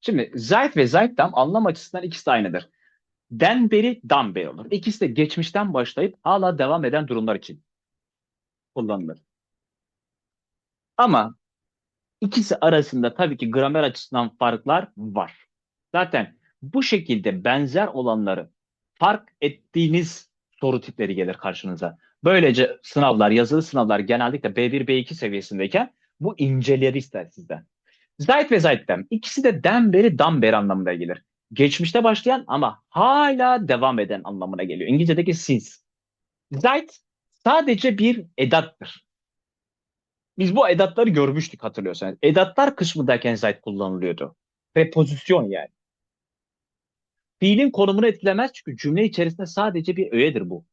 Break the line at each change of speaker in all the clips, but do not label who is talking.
Şimdi Zeit ve Zeitdam anlam açısından ikisi de aynıdır. Den beri, dan beri olur. İkisi de geçmişten başlayıp hala devam eden durumlar için kullanılır. Ama ikisi arasında tabii ki gramer açısından farklar var. Zaten bu şekilde benzer olanları fark ettiğiniz soru tipleri gelir karşınıza. Böylece sınavlar, yazılı sınavlar genellikle B1, B2 seviyesindeyken bu inceleri ister sizden. Zayt ve Zayt'ten ikisi de den beri, dan beri anlamına gelir. Geçmişte başlayan ama hala devam eden anlamına geliyor. İngilizce'deki since. Zayt sadece bir edattır. Biz bu edatları görmüştük hatırlıyorsanız. Edatlar kısmındayken zayt kullanılıyordu. Prepozisyon yani. Fiilin konumunu etkilemez çünkü cümle içerisinde sadece bir öğedir bu.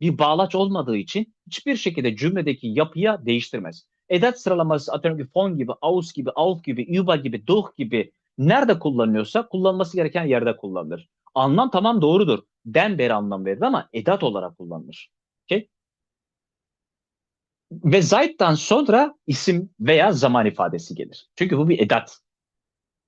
Bir bağlaç olmadığı için hiçbir şekilde cümledeki yapıya değiştirmez. Edat sıralaması atıyorum ki fon gibi, aus gibi, auf gibi, über gibi, durch gibi nerede kullanılıyorsa kullanılması gereken yerde kullanılır. Anlam tamam doğrudur. Den beri anlam verir ama edat olarak kullanılır. Okay? Ve Zeit'tan sonra isim veya zaman ifadesi gelir. Çünkü bu bir edat.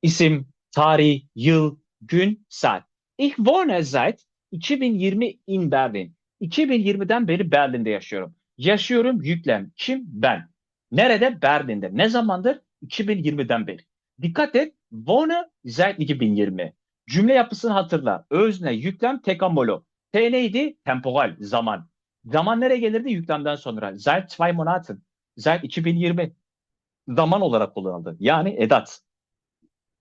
İsim, tarih, yıl, gün, saat. Ich wohne seit 2020 in Berlin. 2020'den beri Berlin'de yaşıyorum. Yaşıyorum yüklem. Kim? Ben. Nerede? Berlin'de. Ne zamandır? 2020'den beri. Dikkat et. Wohne seit 2020. Cümle yapısını hatırla. Özne, yüklem, tekamolo. T neydi? Temporal, zaman. Zaman nereye gelirdi? Yüklemden sonra. Seit zwei Monaten. Seit 2020. Zaman olarak kullanıldı. Yani edat.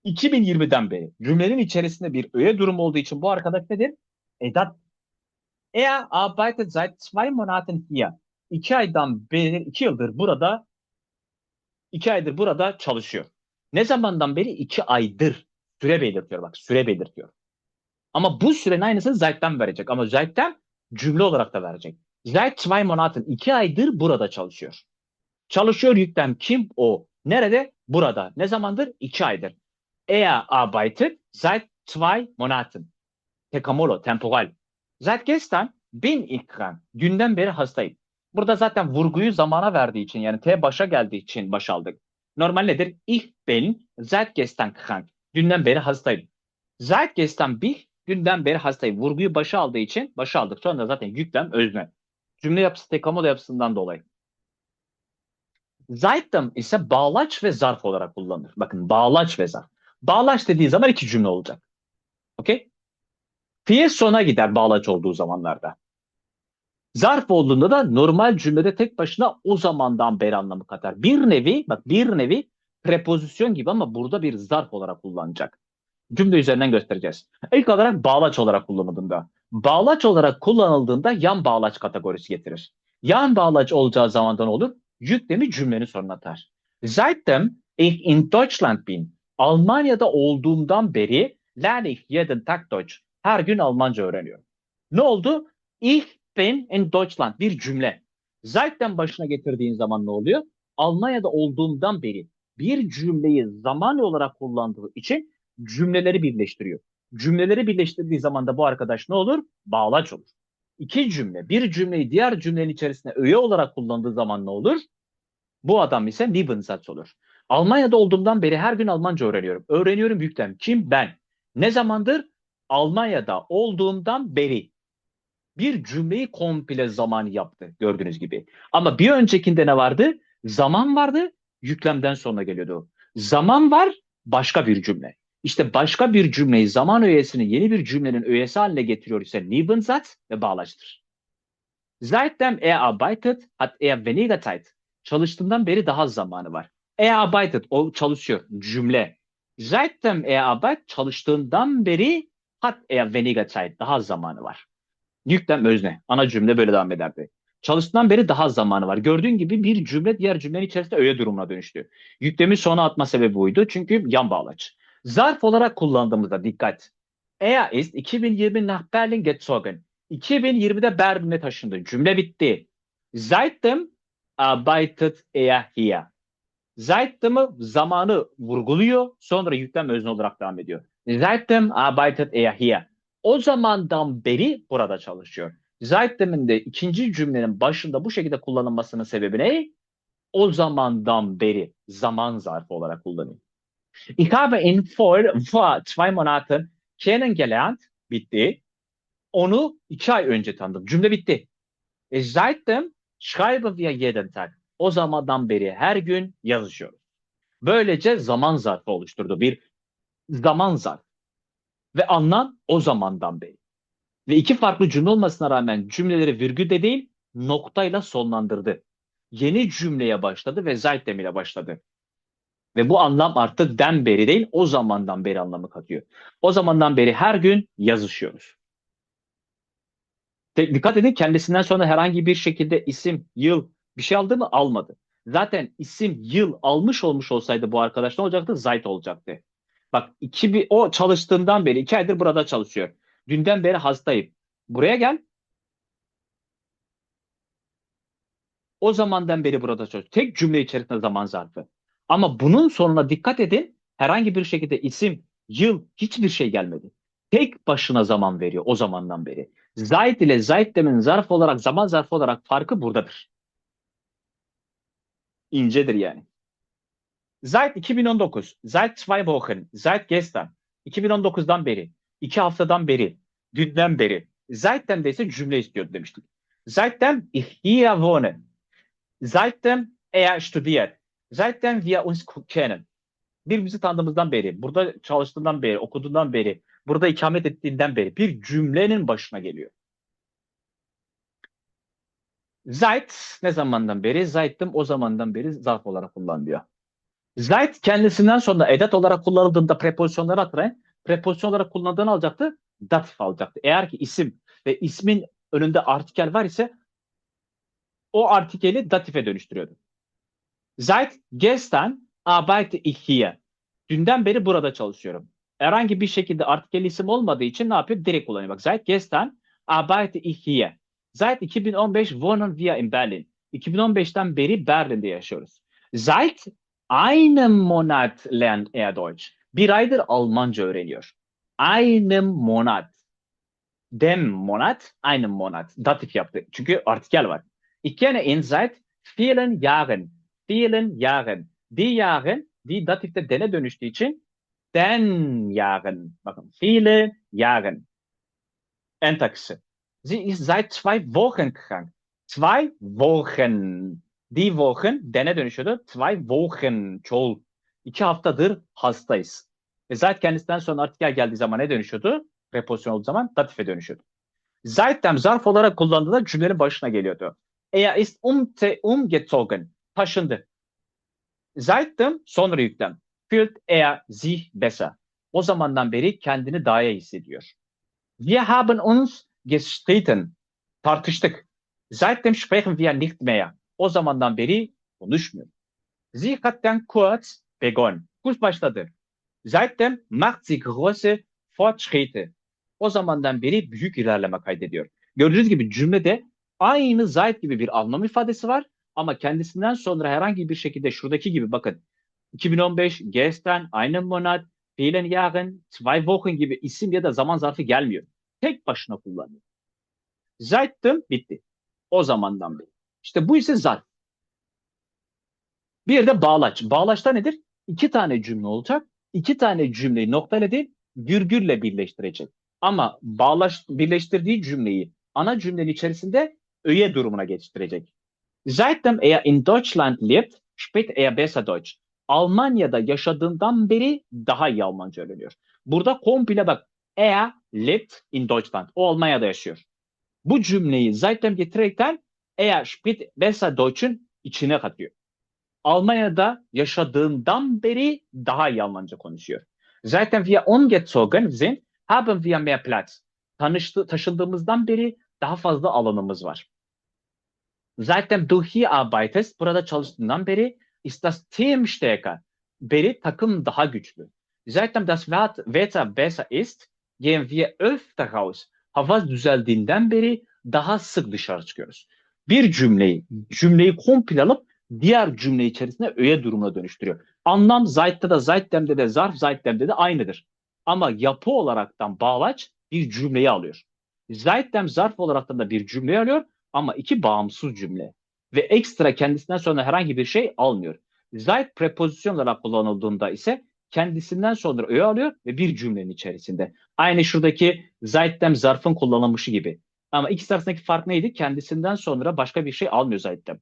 2020'den beri cümlenin içerisinde bir öğe durumu olduğu için bu arkadaş nedir? Edat. Er arbeitet seit zwei Monaten hier. İki aydan beri, iki yıldır burada, iki aydır burada çalışıyor. Ne zamandan beri? İki aydır. Süre belirtiyor bak, süre belirtiyor. Ama bu sürenin aynısını Zeit'ten verecek. Ama Zeit'ten cümle olarak da verecek. Seit zwei Monaten, iki aydır burada çalışıyor. Çalışıyor yüklem kim? O. Nerede? Burada. Ne zamandır? İki aydır. Er arbeitet seit zwei Monaten. Tekamolo, temporal. Seit gestern bin ich krank. Dünden beri hastayım. Burada zaten vurguyu zamana verdiği için yani T başa geldiği için baş aldık. Normal nedir? Ich bin seit gestern krank. Dünden beri hastayım. Seit gestern bin dünden beri hastayım. Vurguyu başa aldığı için başa aldık. Sonra zaten yüklem özne. Cümle yapısı tekamolo yapısından dolayı. Zeitdam ise bağlaç ve zarf olarak kullanılır. Bakın bağlaç ve zarf. Bağlaç dediği zaman iki cümle olacak. Okey? Fiil sona gider bağlaç olduğu zamanlarda. Zarf olduğunda da normal cümlede tek başına o zamandan beri anlamı katar. Bir nevi, bak bir nevi prepozisyon gibi ama burada bir zarf olarak kullanacak. Cümle üzerinden göstereceğiz. İlk olarak bağlaç olarak kullanıldığında. Bağlaç olarak kullanıldığında yan bağlaç kategorisi getirir. Yan bağlaç olacağı zamandan olur? Yüklemi cümlenin sonuna atar. Seitdem ich in Deutschland bin. Almanya'da olduğumdan beri lerne ich jeden Tag Deutsch. Her gün Almanca öğreniyorum. Ne oldu? Ich bin in Deutschland bir cümle. Zeit'ten başına getirdiğin zaman ne oluyor? Almanya'da olduğumdan beri bir cümleyi zaman olarak kullandığı için cümleleri birleştiriyor. Cümleleri birleştirdiği zaman da bu arkadaş ne olur? Bağlaç olur. İki cümle, bir cümleyi diğer cümlenin içerisine öğe olarak kullandığı zaman ne olur? Bu adam ise Nebensatz olur. Almanya'da olduğumdan beri her gün Almanca öğreniyorum. Öğreniyorum yüklem. Kim? Ben. Ne zamandır? Almanya'da olduğumdan beri. Bir cümleyi komple zaman yaptı gördüğünüz gibi. Ama bir öncekinde ne vardı? Zaman vardı, yüklemden sonra geliyordu. Zaman var, başka bir cümle. İşte başka bir cümleyi zaman öğesini yeni bir cümlenin öğesi haline getiriyor ise Nebensatz ve bağlaçtır. Seitdem er arbeitet hat er weniger Zeit. Çalıştığından beri daha zamanı var. Er arbeitet, o çalışıyor. Cümle. Seitdem er arbeitet, çalıştığından beri hat er weniger Zeit. Daha zamanı var. Yüklem özne. Ana cümle böyle devam ederdi. Çalıştığından beri daha zamanı var. Gördüğün gibi bir cümle diğer cümlenin içerisinde öğe durumuna dönüştü. Yüklemi sona atma sebebi buydu. Çünkü yan bağlaç. Zarf olarak kullandığımızda dikkat. Er ist 2020 nach Berlin gezogen. 2020'de Berlin'e taşındı. Cümle bitti. Seitdem arbeitet er hier. Seitdem'ı zamanı vurguluyor. Sonra yüklem özne olarak devam ediyor. Seitdem arbeitet er hier. O zamandan beri burada çalışıyor. Seitdem'in de ikinci cümlenin başında bu şekilde kullanılmasının sebebi ne? O zamandan beri zaman zarfı olarak kullanıyor. Ich habe ihn vor, vor zwei Monaten kennengelernt. Bitti. Onu iki ay önce tanıdım. Cümle bitti. E, seitdem schreiben wir jeden Tag. O zamandan beri her gün yazışıyoruz. Böylece zaman zarfı oluşturdu. Bir zaman zarf. Ve anlam o zamandan beri. Ve iki farklı cümle olmasına rağmen cümleleri virgül de değil noktayla sonlandırdı. Yeni cümleye başladı ve seitdem ile başladı. Ve bu anlam artık den beri değil o zamandan beri anlamı katıyor. O zamandan beri her gün yazışıyoruz. Dikkat edin kendisinden sonra herhangi bir şekilde isim, yıl bir şey aldı mı? Almadı. Zaten isim, yıl almış olmuş olsaydı bu arkadaş ne olacaktı? Zayt olacaktı. Bak iki bir, o çalıştığından beri iki aydır burada çalışıyor. Dünden beri hastayım. Buraya gel. O zamandan beri burada çalışıyor. Tek cümle içerisinde zaman zarfı. Ama bunun sonuna dikkat edin. Herhangi bir şekilde isim, yıl hiçbir şey gelmedi. Tek başına zaman veriyor o zamandan beri. Zayt ile zayt demin zarf olarak zaman zarfı olarak farkı buradadır. İncedir yani. Zayt 2019. Zayt zwei Wochen. Zayt gestern. 2019'dan beri. iki haftadan beri. Dünden beri. De ise cümle istiyordu demiştik. Seitdem ich hier wohne. Seitdem er studiert. Seitdem wir uns kennen. Birbirimizi tanıdığımızdan beri, burada çalıştığından beri, okuduğundan beri, burada ikamet ettiğinden beri bir cümlenin başına geliyor. Seit ne zamandan beri? Seit'tim o zamandan beri zarf olarak kullanılıyor. Seit kendisinden sonra edat olarak kullanıldığında prepozisyonları hatırlayın. Prepozisyon olarak kullanıldığını alacaktı. Datif alacaktı. Eğer ki isim ve ismin önünde artikel var ise o artikeli datife dönüştürüyordu. Seit gestern arbeite ich hier. Dünden beri burada çalışıyorum. Herhangi bir şekilde artikel isim olmadığı için ne yapıyor? Direkt kullanıyor. Bak seit gestern arbeite ich hier. Seit 2015 wohnen wir in Berlin. 2015'ten beri Berlin'de yaşıyoruz. Seit einem Monat lernt er Deutsch. Bir aydır Almanca öğreniyor. Einem Monat. Dem Monat, einem Monat. Datif yaptı. Çünkü artikel var. Ich kenne ihn seit vielen Jahren. Vielen Jahren. Die Jahren, die datifte dene dönüştüğü için den Jahren. Bakın, viele Jahren. En takısı. Sie ist seit zwei Wochen krank. Zwei Wochen. Die Wochen dene dönüşüyordu. Zwei Wochen çoğul. İki haftadır hastayız. Ve seit kendisinden sonra artikel geldiği zaman ne dönüşüyordu? Prepozisyon olduğu zaman datife dönüşüyordu. Seitdem zarf olarak kullandığında cümlenin başına geliyordu. Er ist umte, umgezogen. Taşındı. Seitdem sonra yüklem. Fühlt er sich besser. O zamandan beri kendini daha iyi hissediyor. Wir haben uns gestritten. Tartıştık. Seitdem sprechen wir nicht mehr. O zamandan beri konuşmuyor. Sie hat dann kurz begonnen. Kurs başladı. Seitdem macht sie große Fortschritte. O zamandan beri büyük ilerleme kaydediyor. Gördüğünüz gibi cümlede aynı zayt gibi bir anlam ifadesi var ama kendisinden sonra herhangi bir şekilde şuradaki gibi bakın 2015 gestern, einen Monat, vielen Jahren, zwei Wochen gibi isim ya da zaman zarfı gelmiyor. Tek başına kullanıyor. Seitdem bitti. O zamandan beri. İşte bu ise zarf. Bir de bağlaç. Bağlaçta nedir? İki tane cümle olacak. İki tane cümleyi noktayla değil virgülle birleştirecek. Ama bağlaç birleştirdiği cümleyi ana cümlenin içerisinde öğe durumuna geçtirecek. Seitdem er in Deutschland lebt, spricht er besser Deutsch. Almanya'da yaşadığından beri daha iyi Almanca öğreniyor. Burada komple bak er lebt in Deutschland. O Almanya'da yaşıyor. Bu cümleyi seitdem getirerekten er spricht besser Deutsch'ün içine katıyor. Almanya'da yaşadığından beri daha iyi Almanca konuşuyor. Seitdem wir umgezogen sind, haben wir mehr Platz. Tanıştı, taşındığımızdan beri daha fazla alanımız var. Seitdem du hier arbeitest, burada çalıştığından beri ist das Team stärker. Beri takım daha güçlü. Seitdem das Wetter besser ist, gehen wir öfter raus. Hava düzeldiğinden beri daha sık dışarı çıkıyoruz. Bir cümleyi, cümleyi komple alıp diğer cümle içerisinde öğe durumuna dönüştürüyor. Anlam zaytta da zayttemde de zarf zayttemde de aynıdır. Ama yapı olaraktan bağlaç bir cümleyi alıyor. Zayttem zarf olaraktan da bir cümleyi alıyor ama iki bağımsız cümle. Ve ekstra kendisinden sonra herhangi bir şey almıyor. Zayt prepozisyon olarak kullanıldığında ise kendisinden sonra öğe alıyor ve bir cümlenin içerisinde. Aynı şuradaki zayttem zarfın kullanılmışı gibi. Ama ikisi arasındaki fark neydi? Kendisinden sonra başka bir şey almıyor zayttem.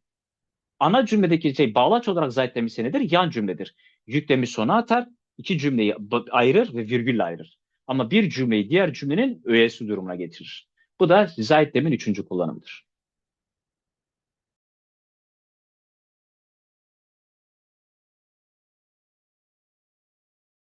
Ana cümledeki şey bağlaç olarak zayttem ise nedir? Yan cümledir. Yüklemi sona atar, iki cümleyi ayırır ve virgülle ayırır. Ama bir cümleyi diğer cümlenin öğesi durumuna getirir. Bu da zayttemin üçüncü kullanımıdır.